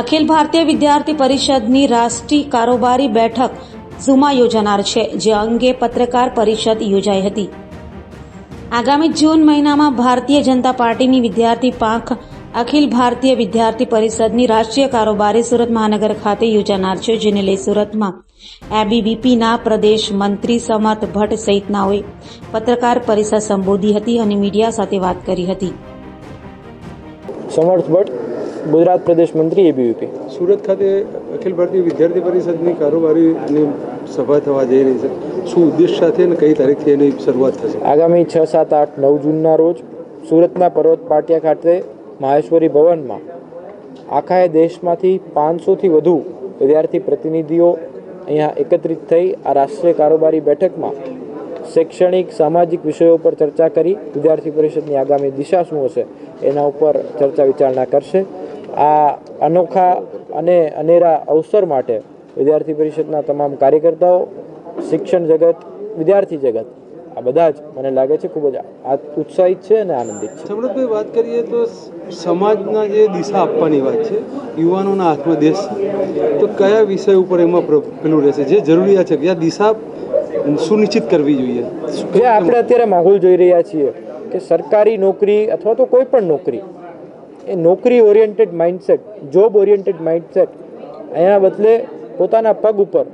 અખિલ ભારતીય વિદ્યાર્થી પરિષદની રાષ્ટ્રીય કારોબારી બેઠક ઝુમા યોજાનાર છે, જે અંગે પત્રકાર પરિષદ યોજાઈ હતી. આગામી જૂન મહિનામાં ભારતીય જનતા પાર્ટીની વિદ્યાર્થી પાંખ અખિલ ભારતીય વિદ્યાર્થી પરિષદની રાષ્ટ્રીય કારોબારી સુરત મહાનગર ખાતે યોજાનાર છે, જેને લઈ સુરતમાં એબીવીપીના પ્રદેશ મંત્રી સમર્થ ભટ્ટ સહિતનાઓએ પત્રકાર પરિષદ સંબોધી હતી અને મીડિયા સાથે વાત કરી હતી. સમર્થ ભટ્ટ ગુજરાત પ્રદેશ મંત્રી એબીવીપી સુરત ખાતે અખિલ ભારતીય વિદ્યાર્થી પરિષદની કારોબારીની સભા થવા જઈ રહી છે. શું ઉદ્દેશ સાથે અને કઈ તારીખથી એની શરૂઆત થશે? આગામી છ સાત આઠ નવ જૂનના રોજ સુરતના પર્વત પાટિયા ખાતે માહેશ્વરી ભવનમાં આખા દેશમાંથી પાંચસોથી વધુ વિદ્યાર્થી પ્રતિનિધિઓ અહીંયા એકત્રિત થઈ આ રાષ્ટ્રીય કારોબારી બેઠકમાં શૈક્ષણિક સામાજિક વિષયો પર ચર્ચા કરી વિદ્યાર્થી પરિષદની આગામી દિશા શું હશે એના ઉપર ચર્ચા વિચારણા કરશે. આ અનોખા અને અનેરા અવસર માટે વિદ્યાર્થી પરિષદના તમામ કાર્યકર્તાઓ શિક્ષણ જગત વિદ્યાર્થી જગત આ બધા જ મને લાગે છે ખૂબ જ ઉત્સાહિત છે અને આનંદિત છે. સમૃદ્ધભાઈ વાત કરીએ તો સમાજના જે દિશા આપવાની વાત છે યુવાનોના હાથમાં દેશ તો કયા વિષય ઉપર એમાં પેલું રહેશે? જે જરૂરિયાત છે જ્યાં દિશા સુનિશ્ચિત કરવી જોઈએ. જે આપણે અત્યારે માહોલ જોઈ રહ્યા છીએ કે સરકારી નોકરી અથવા તો કોઈ પણ નોકરી એ નોકરી oriented mindset job oriented mindset એના બદલે પોતાના પગ ઉપર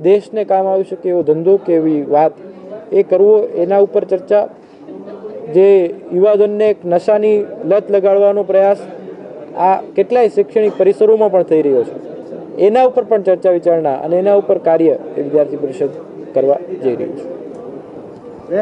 દેશને કામ આવી શકે એવો ધંધો કે એવી વાત એ કરવો, એના ઉપર ચર્ચા, જે યુવાધનને એક નશાની લત લગાડવાનો પ્રયાસ, આ કેટલાય શૈક્ષણિક પરિસરોમાં પણ થઈ રહ્યો છે. એના ઉપર પણ ચર્ચા વિચારણા અને એના ઉપર કાર્ય એ વિદ્યાર્થી પરિષદ કરવા જઈ રહ્યું છે.